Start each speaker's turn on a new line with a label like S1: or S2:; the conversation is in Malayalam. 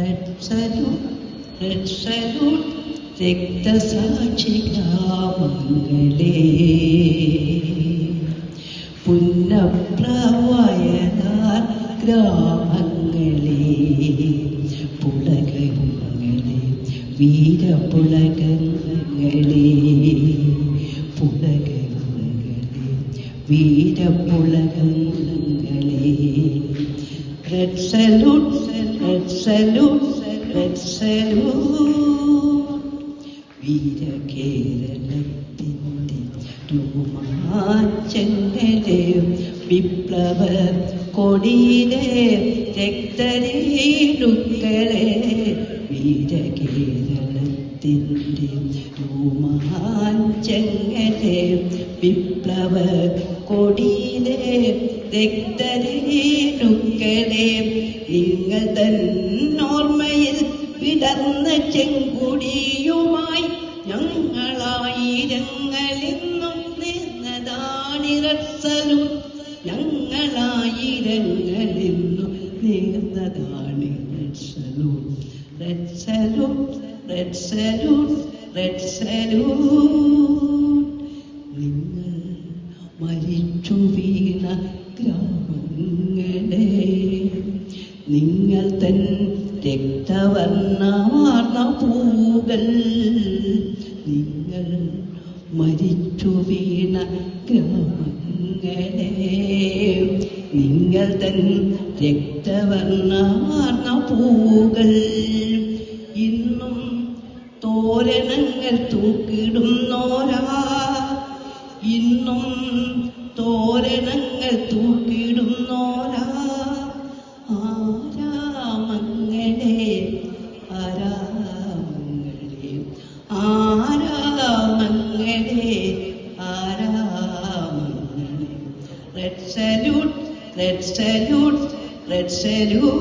S1: റെഡ് സല്യൂട്ട് റെഡ് സല്യൂട്ട് രക്തസാക്ഷി ഗ്രാമങ്ങളേ പുന്നപ്രവയനാർ ഗ്രാമങ്ങളേ പുളകങ്ങളെ വീരപുളകങ്ങളേ പുളകങ്ങളെ വീരപുളകങ്ങളേ റെഡ് സല്യൂട്ട് റെഡ് സല്യൂട്ട് വീരകേരളത്തിന്റെ രോമാഞ്ചങ്ങളെ വിപ്ലവ കൊടിയിലെ രക്തരേണുക്കളെ വീരകേരളത്തിന്റെ ചെങ്ങലെ വിപ്ലവ കൊടിയിലെ രക്തരേണുക്കളെ നിങ്ങൾ തന്നോർമ്മയിൽ വിടർന്ന ചെങ്കുടിയുമായി ഞങ്ങളായിരങ്ങളിന്നും നേർന്നതാണിറസലും ഞങ്ങളായിരങ്ങളിന്നും നേർന്നതാണ് റെഡ്സലും റെഡ്സലും റെഡ്സലും റെഡ്സലും നിങ്ങൾ മരിച്ചു വീണ ഗ്രാമങ്ങളെ. നിങ്ങൾ തൻ രക്തവർണമാർന്ന പൂകൾ നിങ്ങൾ മരിച്ചു വീണ ഗ്രാമങ്ങളെ. നിങ്ങൾ തൻ രക്തവർണമാർന്ന പൂകൾ ഇന്നും തോരണങ്ങൾ തൂക്കിടുന്നോരാ. ഇന്നും തോരണങ്ങൾ തൂക്കിടുന്നോരാ. ആരാമങ്ങളെ ആരാമങ്ങളെ ആരാമങ്ങളെ ആരാമങ്ങളെ. Red salute red salute red salute